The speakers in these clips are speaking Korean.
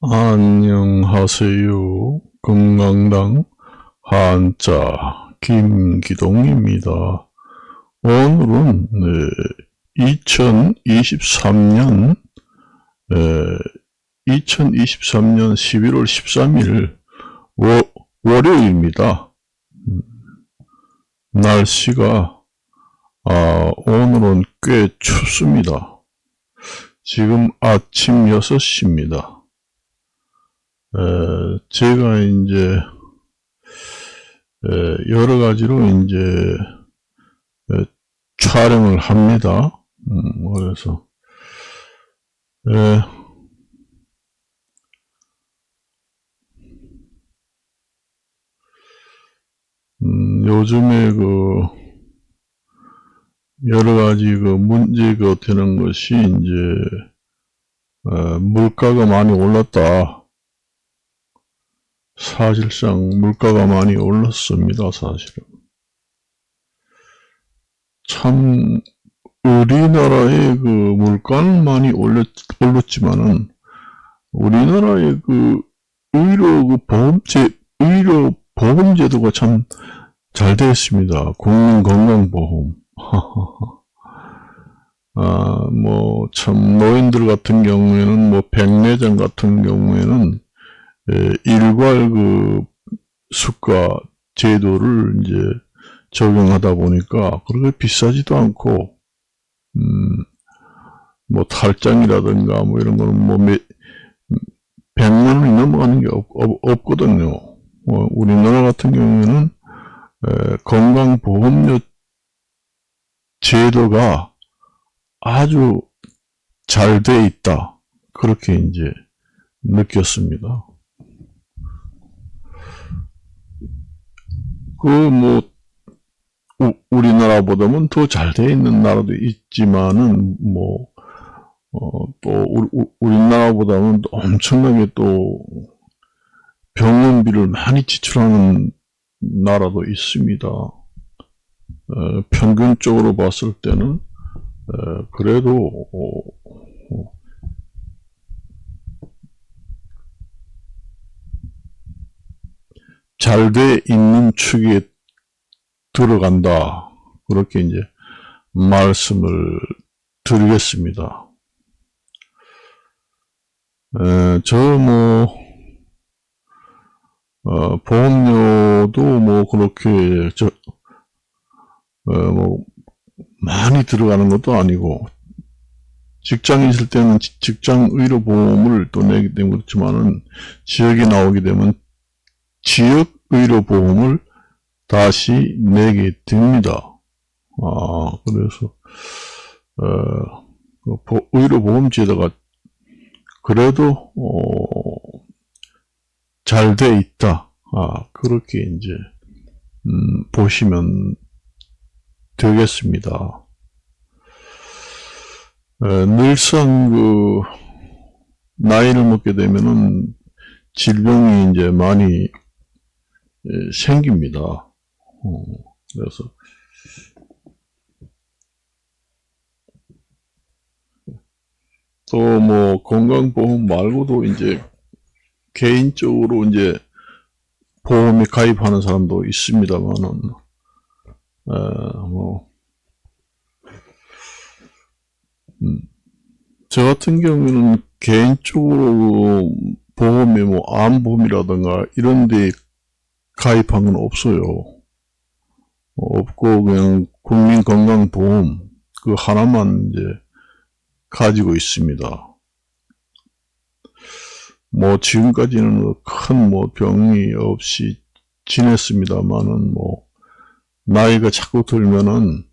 안녕하세요. 금강당 한자 김기동입니다. 오늘은 네, 2023년 2023년 11월 13일 월, 월요일입니다. 음, 날씨가 아, 오늘은 꽤 춥습니다. 지금 아침 6시입니다. 에, 제가 이제 에, 여러 가지로 이제 에, 촬영을 합니다. 음, 그래서 에, 음, 요즘에 그 여러 가지 그 문제가 되는 것이 이제 어, 물가가 많이 올랐다. 사실상 물가가 많이 올랐습니다. 사실은. 참 우리나라의 그 물가는 많이 올렸, 올랐지만은 우리나라의 그 의료 그 보험제 의료 보험 제도가 참 잘 되어 있습니다. 국민 건강보험. 아, 뭐, 참, 노인들 같은 경우에는, 뭐, 백내장 같은 경우에는, 에, 일괄 그, 수가 제도를 이제 적용하다 보니까, 그렇게 비싸지도 않고, 음, 뭐, 탈장이라든가, 뭐, 이런 거는 뭐, 몇, 100만 원이 넘어가는 게 없, 없, 거든요 어, 우리나라 같은 경우에는, 에, 건강보험료 제도가 아주 잘 돼 있다. 그렇게 이제 느꼈습니다. 그뭐 우리나라보다는 더 잘 돼 있는 나라도 있지만은 뭐 어, 또 우리, 우리나라보다는 엄청나게 또 병원비를 많이 지출하는 나라도 있습니다. 어, 평균적으로 봤을 때는 어, 그래도 어, 잘 돼 있는 축에 들어간다. 그렇게 이제 말씀을 드리겠습니다. 저뭐 어, 보험료도 뭐 그렇게 저 어, 뭐, 많이 들어가는 것도 아니고, 직장에 있을 때는 직장 의료 보험을 또 내기 때문에 그렇지만은, 지역에 나오게 되면 지역 의료보험을 다시 내게 됩니다. 아, 그래서, 어, 그 의료보험 제도가 그래도, 어, 잘 돼 있다. 아, 그렇게 이제, 음, 보시면 되겠습니다. 에, 늘상 그 나이를 먹게 되면은 질병이 이제 많이 에, 생깁니다. 어, 그래서 또 뭐 건강보험 말고도 이제 개인적으로 이제 보험에 가입하는 사람도 있습니다만은 어, 뭐, 음, 저 같은 경우에는 개인적으로 보험에 뭐 암보험이라든가 이런 데 가입한 건 없어요. 없고 그냥 국민건강보험 그 하나만 이제 가지고 있습니다. 뭐 지금까지는 큰 뭐 병이 없이 지냈습니다만은 뭐 나이가 자꾸 들면은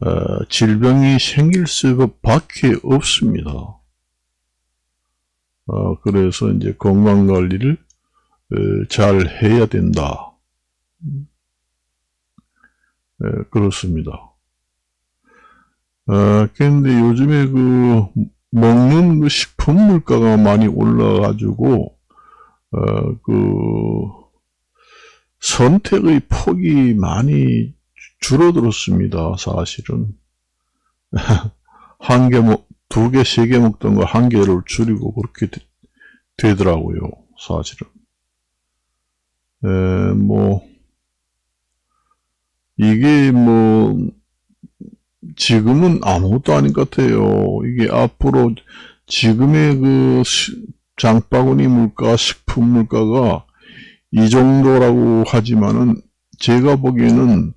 어, 질병이 생길 수밖에 없습니다. 어, 그래서 이제 건강 관리를 어, 잘 해야 된다. 그렇습니다. 어, 근데 요즘에 그 먹는 그 식품 물가가 많이 올라가지고 어, 그 선택의 폭이 많이 줄어들었습니다. 사실은 한 개 먹, 두 개, 세 개 먹던 거 한 개를 줄이고 그렇게 되, 되더라고요, 사실은. 에, 뭐, 이게 뭐, 지금은 아무것도 아닌 것 같아요. 이게 앞으로 지금의 그 시- 장바구니 물가, 식품 물가가 이 정도라고 하지만은 제가 보기에는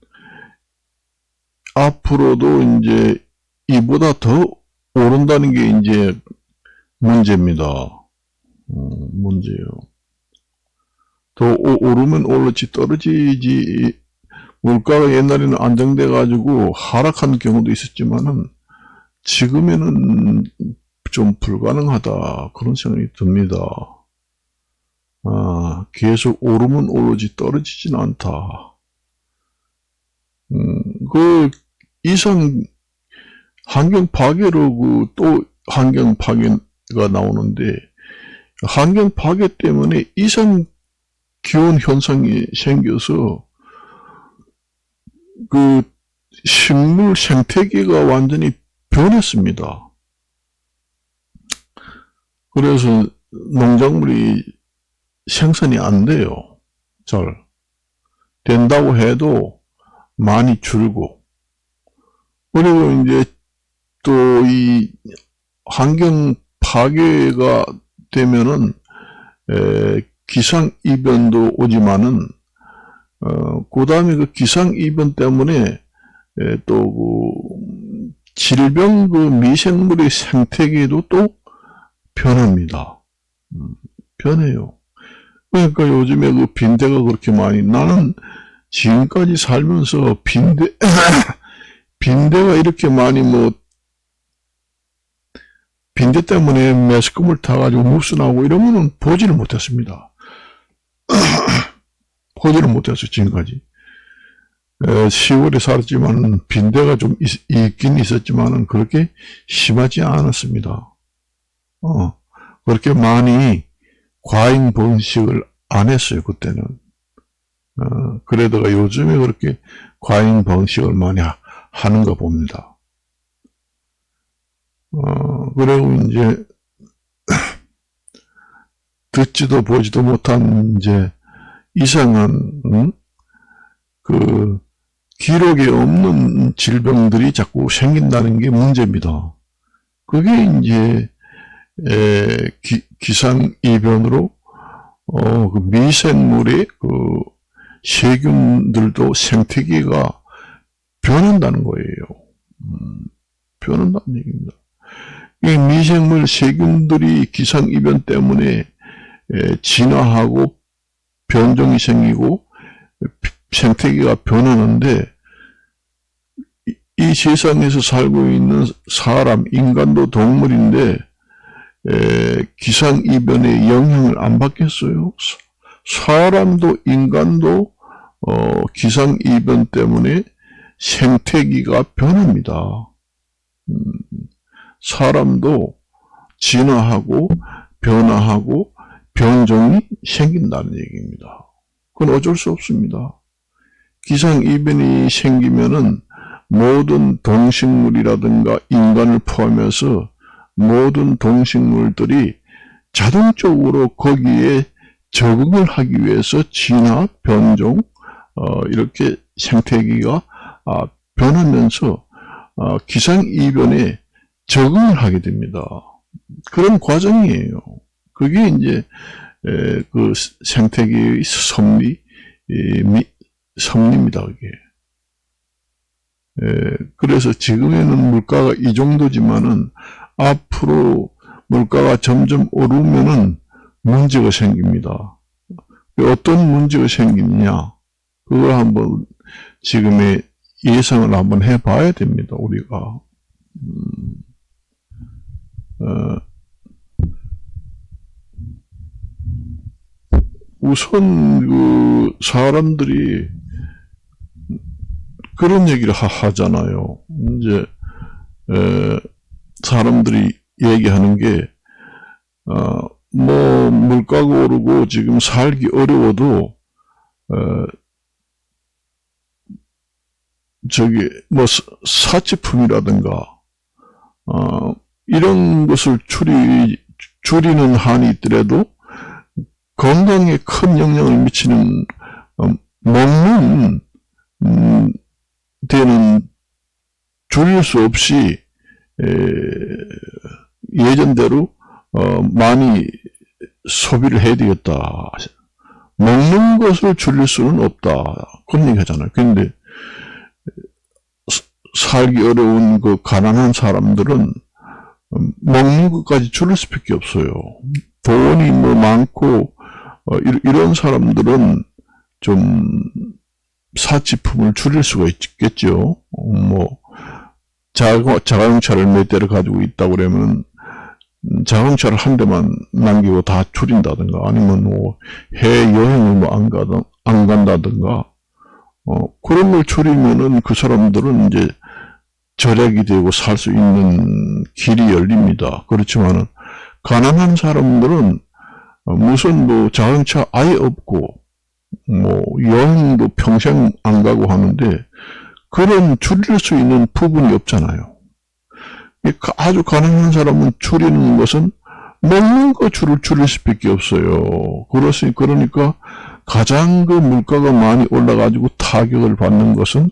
앞으로도 이제 이보다 더 오른다는 게 이제 문제입니다. 어, 문제예요. 더 오- 오르면 오르지 떨어지지 물가가 옛날에는 안정돼 가지고 하락한 경우도 있었지만은 지금에는 좀 불가능하다 그런 생각이 듭니다. 아, 계속 오르면 오르지 떨어지진 않다. 음, 그 이상 환경 파괴로 그또 환경 파괴가 나오는데 환경 파괴 때문에 이상 기온 현상이 생겨서 그 식물 생태계가 완전히 변했습니다. 그래서 농작물이 생산이 안 돼요. 잘. 된다고 해도 많이 줄고. 그리고 이제 또 이 환경 파괴가 되면은 에, 기상 이변도 오지만은 어, 그 다음에 그 기상 이변 때문에 에, 또 그, 질병 그 미생물의 생태계도 또 변합니다. 음, 변해요. 그러니까 요즘에 그 빈대가 그렇게 많이 나는 지금까지 살면서 빈대 빈대가 이렇게 많이 뭐 빈대 때문에 매스컴을 타가지고 무슨하고 이러면은 보지를 못했습니다. 보지를 못했어요, 지금까지. 에, 10월에 살았지만 빈대가 좀 있, 있긴 있었지만은 그렇게 심하지 않았습니다. 어, 그렇게 많이 과잉 번식을 안 했어요, 그때는. 어, 그러다가 요즘에 그렇게 과잉 번식을 많이 하, 하는가 봅니다. 어, 그리고 이제, 듣지도 보지도 못한 이제 이상한, 음? 그, 기록에 없는 질병들이 자꾸 생긴다는 게 문제입니다. 그게 이제, 에, 기, 기상 이변으로, 어, 그 미생물의 그 세균들도 생태계가 변한다는 거예요. 음, 변한다는 얘기입니다. 이 미생물 세균들이 기상이변 때문에 에, 진화하고 변종이 생기고 생태계가 변하는데 이, 이 세상에서 살고 있는 사람, 인간도 동물인데 에, 기상이변의 영향을 안 받겠어요? 사- 사람도 인간도 어, 기상이변 때문에 생태계가 변합니다. 음, 사람도 진화하고 변화하고 변종이 생긴다는 얘기입니다. 그건 어쩔 수 없습니다. 기상이변이 생기면은 모든 동식물이라든가 인간을 포함해서 모든 동식물들이 자동적으로 거기에 적응을 하기 위해서 진화, 변종, 어, 이렇게 생태계가 아, 변하면서 어, 기상이변에 적응을 하게 됩니다. 그런 과정이에요. 그게 이제 에, 그 생태계의 섭리, 섭리입니다. 그게. 에, 그래서 지금에는 물가가 이 정도지만은 앞으로 물가가 점점 오르면은 문제가 생깁니다. 어떤 문제가 생기느냐? 그걸 한번 지금의 예상을 한번 해봐야 됩니다. 우리가. 음, 어, 우선 그 사람들이 그런 얘기를 하, 하잖아요. 이제 에, 사람들이 얘기하는 게 어, 뭐 물가가 오르고 지금 살기 어려워도 어, 저기 뭐 사- 사치품이라든가 어, 이런 것을 추리 줄이는 한이 있더라도 건강에 큰 영향을 미치는 어, 먹는 음, 데는 줄일 수 없이 에, 예전대로 어, 많이 소비를 해야 되겠다. 먹는 것을 줄일 수는 없다. 그런 얘기 하잖아요. 근데 사- 살기 어려운 그 가난한 사람들은 음, 먹는 것까지 줄일 수밖에 없어요. 돈이 뭐 많고 어, 이- 이런 사람들은 좀 사치품을 줄일 수가 있겠죠. 어, 뭐 자가, 자가용차를 몇 대를 가지고 있다 그러면 음, 자동차를 한 대만 남기고 다 줄인다든가 아니면 뭐 해외 여행을 뭐 안 가든 안 간다든가 어 그런 걸 줄이면은 그 사람들은 이제 절약이 되고 살 수 있는 길이 열립니다. 그렇지만은 가난한 사람들은 어, 무슨 뭐 자동차 아예 없고 뭐 여행도 평생 안 가고 하는데 그런 줄일 수 있는 부분이 없잖아요. 아주 가난한 사람은 줄이는 것은 먹는 거 줄을 줄일 수밖에 없어요. 그렇으니 그러니까 가장 그 물가가 많이 올라가지고 타격을 받는 것은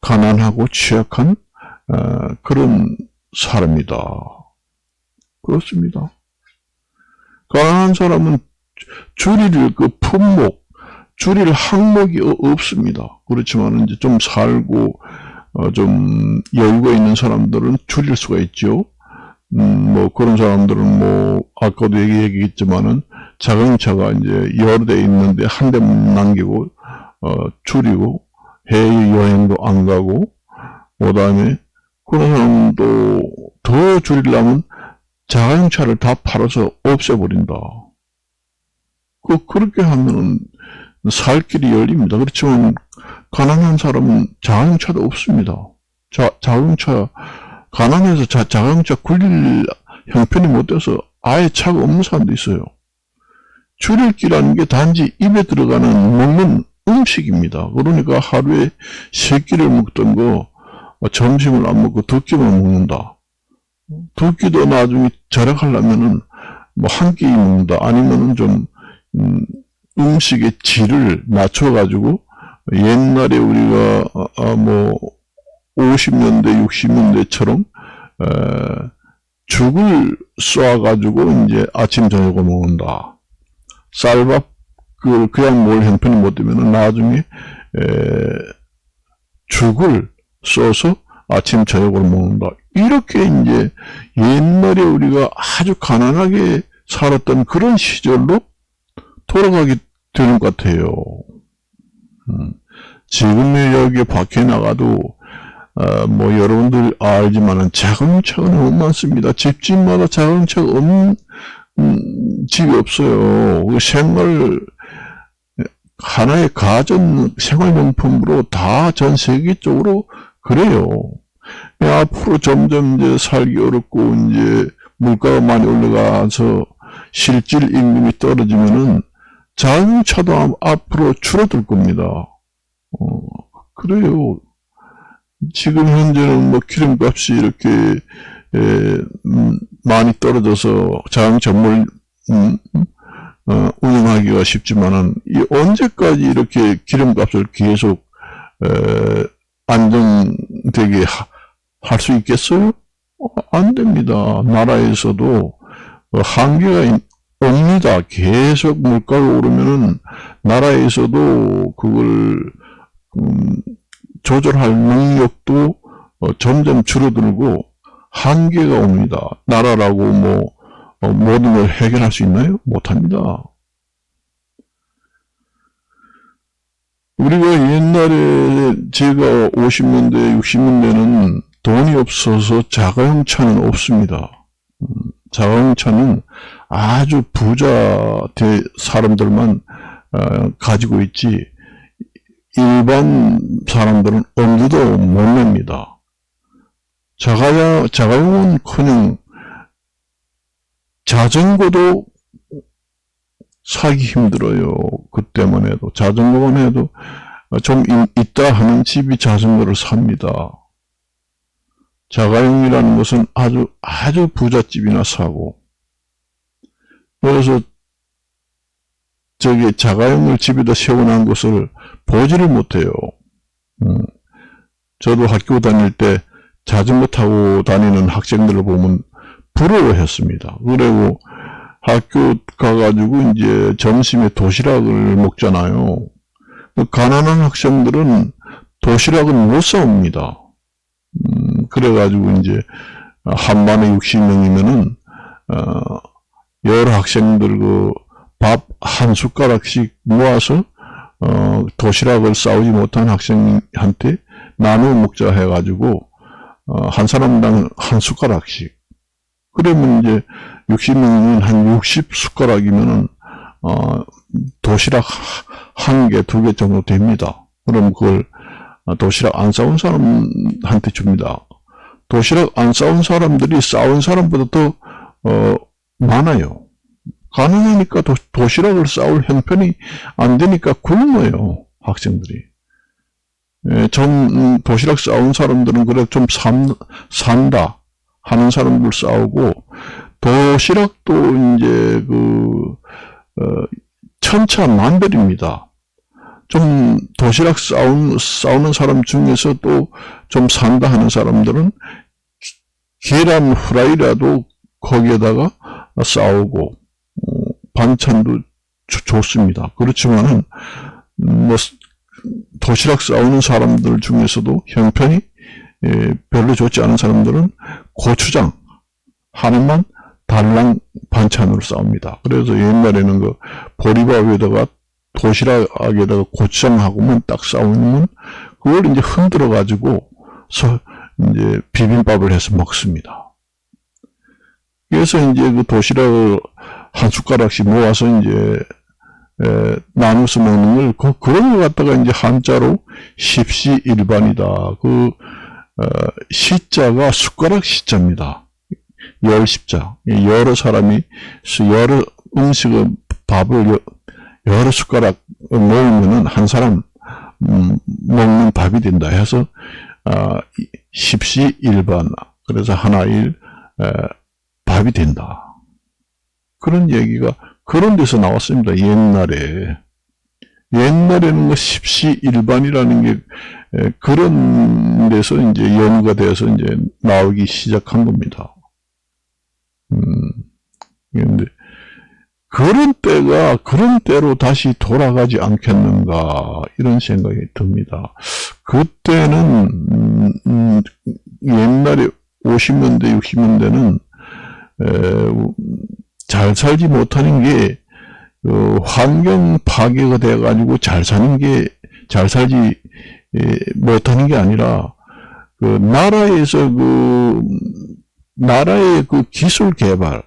가난하고 취약한 어, 그런 사람이다. 그렇습니다. 가난한 사람은 줄일 그 품목, 줄일 항목이 어- 없습니다. 그렇지만 이제 좀 살고 어, 좀 여유가 있는 사람들은 줄일 수가 있죠. 음, 뭐 그런 사람들은 뭐 아까도 얘기 얘기했지만은 자동차가 이제 여러 대 있는데 한 대만 남기고 어, 줄이고 해외 여행도 안 가고 그다음에 그런 사람도 더 줄이려면 자동차를 다 팔아서 없애버린다. 그 그렇게 하면은 살 길이 열립니다. 그렇지만 가난한 사람은 자동차도 없습니다. 자, 자동차, 가난해서 자, 자동차 굴릴 형편이 못 돼서 아예 차가 없는 사람도 있어요. 줄일 기라는 게 단지 입에 들어가는 먹는 음식입니다. 그러니까 하루에 세 끼를 먹던 거 어, 점심을 안 먹고 두 끼만 먹는다. 두 끼도 나중에 절약하려면은 뭐 한 끼 먹는다. 아니면은 좀 음, 음식의 질을 낮춰 가지고 옛날에 우리가 어, 어, 뭐 50년대 60년대처럼 죽을 쏴 가지고 이제 아침 저녁을 먹는다. 쌀밥 그 그냥 뭘 형편이 못 되면은 나중에 에, 죽을 써서 아침 저녁을 먹는다. 이렇게 이제 옛날에 우리가 아주 가난하게 살았던 그런 시절로 돌아가게 되는 것 같아요. 음, 지금 여기 밖에 나가도 어, 뭐 여러분들 알지만은 자동차가 너무 많습니다. 집집마다 자동차가 없는 음, 집이 없어요. 그 생활 하나의 가전 생활용품으로 다 전 세계적으로 그래요. 예, 앞으로 점점 이제 살기 어렵고 이제 물가가 많이 올라가서 실질 임금이 떨어지면은 자동차도 앞- 앞으로 줄어들 겁니다. 어, 그래요. 지금 현재는 뭐 기름값이 이렇게 에, 음, 많이 떨어져서 자동차 물 음, 어, 운영하기가 쉽지만은 이 언제까지 이렇게 기름값을 계속 에, 안정되게 할 수 있겠어요? 어, 안 됩니다. 나라에서도 어, 한계가 있- 옵니다. 계속 물가가 오르면은 나라에서도 그걸 음, 조절할 능력도 어, 점점 줄어들고 한계가 옵니다. 나라라고 뭐 어, 모든 걸 해결할 수 있나요? 못합니다. 우리가 옛날에 제가 50년대, 60년대는 돈이 없어서 자가용차는 없습니다. 음, 자가용차는 아주 부자 대 사람들만 어, 가지고 있지 일반 사람들은 엄두도 못 냅니다. 자가야, 자가용은 그냥 자전거도 사기 힘들어요. 그때만 해도. 자전거만 해도 좀 이- 있다 하는 집이 자전거를 삽니다. 자가용이라는 것은 아주, 아주 부잣집이나 사고, 그래서 저기 자가용을 집에다 세워놓은 것을 보지를 못해요. 음, 저도 학교 다닐 때 자전거 타고 다니는 학생들을 보면 부러워했습니다. 그리고 학교 가가지고 이제 점심에 도시락을 먹잖아요. 그 가난한 학생들은 도시락을 못 사옵니다. 음, 그래가지고 이제 한 반에 60명이면은 어, 여러 학생들 그 밥 한 숟가락씩 모아서 어, 도시락을 싸우지 못한 학생한테 나눠 먹자 해가지고 어, 한 사람당 한 숟가락씩 그러면 이제 60명이면 한 60 숟가락이면은 어, 도시락 한 개, 두 개 정도 됩니다. 그럼 그걸 도시락 안 싸운 사람한테 줍니다. 도시락 안 싸운 사람들이 싸운 사람보다 더 어, 많아요. 가능하니까 도, 도시락을 싸울 형편이 안 되니까 굶어요 학생들이. 예, 좀 음, 도시락 싸운 사람들은 그래 좀 산, 산다 하는 사람들 싸우고 도시락도 이제 그 어, 천차만별입니다. 좀 도시락 싸운, 싸우는 사람 중에서 또 좀 산다 하는 사람들은 계란 후라이라도 거기에다가 싸우고 어, 반찬도 좋- 좋습니다. 그렇지만은 음, 뭐 도시락 싸우는 사람들 중에서도 형편이 예, 별로 좋지 않은 사람들은 고추장 하나만 달랑 반찬으로 싸웁니다. 그래서 옛날에는 그 보리밥에다가 도시락에다가 고추장하고만 딱 싸우면 그걸 이제 흔들어 가지고 서 이제 비빔밥을 해서 먹습니다. 그래서 이제 그 도시락을 한 숟가락씩 모아서 이제 에, 나눠서 먹는 걸 그, 그런 걸 갖다가 이제 한자로 십시일반이다. 그 어, 시자가 숟가락 시자입니다. 열 십자. 여러 사람이 수- 여러 음식을 밥을 여- 여러 숟가락 모으면은 한 사람 음, 먹는 밥이 된다 해서 아, 십시일반. 그래서 하나일 에, 밥이 된다. 그런 얘기가 그런 데서 나왔습니다. 옛날에. 옛날에는 그 십시 일반이라는 게 에, 그런 데서 이제 연구가 돼서 이제 나오기 시작한 겁니다. 음, 그런데 그런 때가 그런 때로 다시 돌아가지 않겠는가 이런 생각이 듭니다. 그때는 음, 음, 옛날에 50년대 60년대는 잘 살지 못하는 게 어, 환경 파괴가 돼가지고 잘 사는 게 잘 살지 에, 못하는 게 아니라 그 나라에서 그 나라의 그 기술 개발,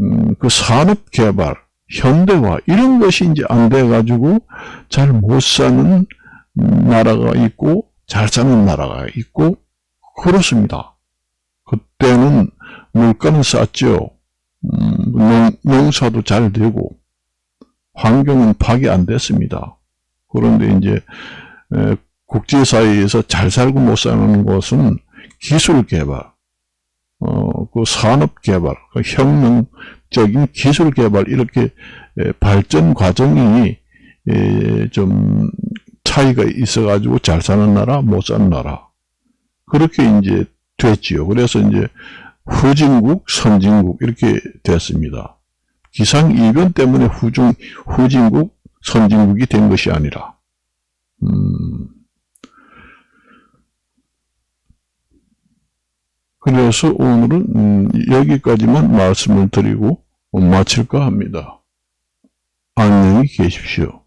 음, 그 산업 개발, 현대화 이런 것이 이제 안 돼가지고 잘 못 사는 나라가 있고 잘 사는 나라가 있고 그렇습니다. 그때는 물가는 쌌죠. 음, 농, 농사도 잘 되고 환경은 파괴 안 됐습니다. 그런데 이제 에, 국제사회에서 잘 살고 못 사는 것은 기술 개발, 어, 그 산업 개발, 그 혁명적인 기술 개발 이렇게 에, 발전 과정이 에, 좀 차이가 있어가지고 잘 사는 나라, 못 사는 나라 그렇게 이제 됐지요. 그래서 이제 후진국, 선진국 이렇게 됐습니다. 기상 이변 때문에 후중 후진국, 선진국이 된 것이 아니라 음, 그래서 오늘은 음, 여기까지만 말씀을 드리고 마칠까 합니다. 안녕히 계십시오.